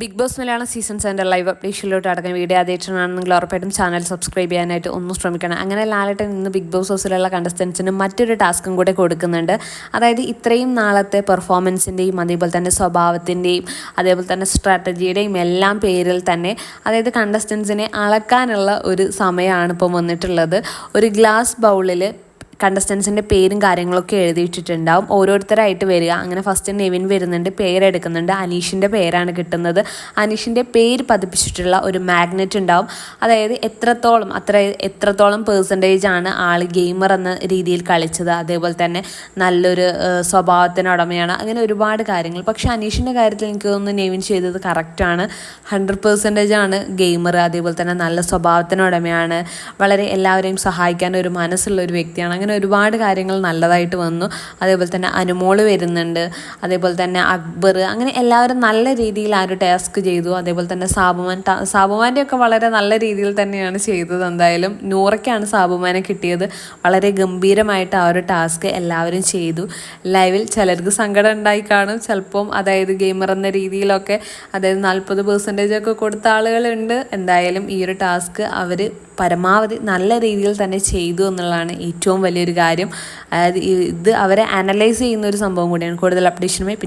Big Boss Malayalam season സെവന്റെ live അപ്ഡേഷനിലോട്ട് അടക്കം വീഡിയോ ആദ്യമായിട്ടാണെന്നെങ്കിൽ ഉറപ്പായിട്ടും ചാനൽ സബ്സ്ക്രൈബ് ചെയ്യാനായിട്ട് ഒന്നും ശ്രമിക്കണം അങ്ങനെ ലാലേട്ടൻ ഇന്ന് ബിഗ് ബോസ് ഹൗസിലുള്ള കണ്ടസ്റ്റൻസിന് മറ്റൊരു ടാസ്കും കൂടെ കൊടുക്കുന്നുണ്ട്. അതായത് ഇത്രയും നാളത്തെ പെർഫോമൻസിന്റെയും അതേപോലെ തന്നെ സ്വഭാവത്തിന്റെയും അതേപോലെ തന്നെ സ്ട്രാറ്റജിയുടെയും എല്ലാം പേരിൽ തന്നെ അതായത് കണ്ടസ്റ്റൻസിനെ അളക്കാനുള്ള ഒരു സമയമാണ് ഇപ്പം വന്നിട്ടുള്ളത്. ഒരു ഗ്ലാസ് ബൗളിൽ കണ്ടസ്റ്റൻസിന്റെ പേരും കാര്യങ്ങളൊക്കെ എഴുതിയിട്ടിട്ടുണ്ടാവും. ഓരോരുത്തരായിട്ട് വരിക. അങ്ങനെ ഫസ്റ്റ് നെവിൻ വരുന്നുണ്ട് പേരെടുക്കുന്നുണ്ട്. അനീഷിന്റെ പേരാണ് കിട്ടുന്നത്. അനീഷിന്റെ പേര് പതിപ്പിച്ചിട്ടുള്ള ഒരു മാഗ്നറ്റ് ഉണ്ടാവും. അതായത് എത്രത്തോളം അത്ര എത്രത്തോളം പേഴ്സന്റേജ് ആണ് ആൾ ഗെയിമർ എന്ന രീതിയിൽ കളിച്ചത്. അതേപോലെ തന്നെ നല്ലൊരു സ്വഭാവത്തിന് ഉടമയാണ്. അങ്ങനെ ഒരുപാട് കാര്യങ്ങൾ. പക്ഷേ അനീഷിന്റെ കാര്യത്തിൽ എനിക്ക് തോന്നുന്നു നെവിൻ ചെയ്തത് കറക്റ്റാണ് ഹൺഡ്രഡ് പേഴ്സന്റേജ് ആണ് ഗെയിമർ അതേപോലെ തന്നെ നല്ല സ്വഭാവത്തിന് ഉടമയാണ്. വളരെ എല്ലാവരെയും സഹായിക്കാൻ ഒരു മനസ്സുള്ള ഒരു വ്യക്തിയാണ്. അങ്ങനെ അങ്ങനെ ഒരുപാട് കാര്യങ്ങൾ നല്ലതായിട്ട് വന്നു. അതേപോലെ തന്നെ അനുമോൾ വരുന്നുണ്ട്. അതേപോലെ തന്നെ അക്ബർ. അങ്ങനെ എല്ലാവരും നല്ല രീതിയിൽ ആ ഒരു ടാസ്ക് ചെയ്തു. അതേപോലെ തന്നെ സാബുമാൻ സാബുമാന്റെ ഒക്കെ വളരെ നല്ല രീതിയിൽ തന്നെയാണ് ചെയ്തത്. എന്തായാലും നൂറയ്ക്കാണ് സാബുമാനെ കിട്ടിയത്. വളരെ ഗംഭീരമായിട്ട് ആ ഒരു ടാസ്ക് എല്ലാവരും ചെയ്തു. ലൈവിൽ ചിലർക്ക് സങ്കടം ഉണ്ടായി കാണും. ചിലപ്പം അതായത് ഗെയിമർ എന്ന രീതിയിലൊക്കെ അതായത് നാൽപ്പത് പെർസെന്റേജ് ഒക്കെ കൊടുത്ത ആളുകളുണ്ട്. എന്തായാലും ഈ ഒരു ടാസ്ക് അവർ പരമാവധി നല്ല രീതിയിൽ തന്നെ ചെയ്തു എന്നുള്ളതാണ് ഏറ്റവും വലിയൊരു കാര്യം. അതായത് ഇത് അവരെ അനലൈസ് ചെയ്യുന്ന ഒരു സംഭവം കൂടിയാണ്. കൂടുതൽ അപ്ഡേഷനുമായി